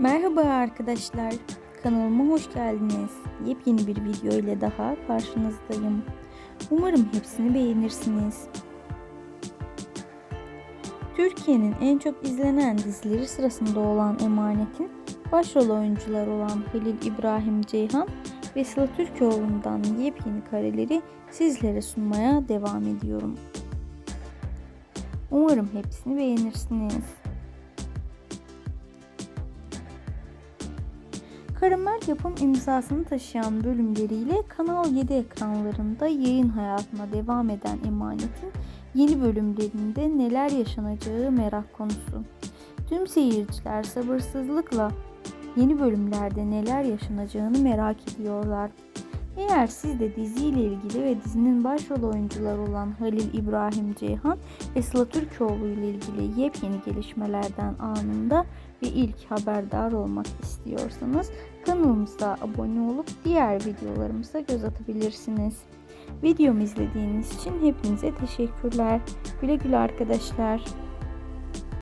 Merhaba arkadaşlar. Kanalıma hoş geldiniz. Yepyeni bir video ile daha karşınızdayım. Umarım hepsini beğenirsiniz. Türkiye'nin en çok izlenen dizileri sırasında olan Emanet'in başrol oyuncuları olan Halil İbrahim Ceyhan ve Sıla Türkoğlu'ndan yepyeni kareleri sizlere sunmaya devam ediyorum. Umarım hepsini beğenirsiniz. Karamel yapım imzasını taşıyan bölümleriyle Kanal 7 ekranlarında yayın hayatına devam eden Emanet'in yeni bölümlerinde neler yaşanacağı merak konusu. Tüm seyirciler sabırsızlıkla yeni bölümlerde neler yaşanacağını merak ediyorlar. Eğer siz de diziyle ilgili ve dizinin başrol oyuncuları olan Halil İbrahim Ceyhan ve Sıla Türkoğlu ile ilgili yepyeni gelişmelerden anında ve ilk haberdar olmak istiyorsanız kanalımıza abone olup diğer videolarımıza göz atabilirsiniz. Videomu izlediğiniz için hepinize teşekkürler. Güle güle arkadaşlar.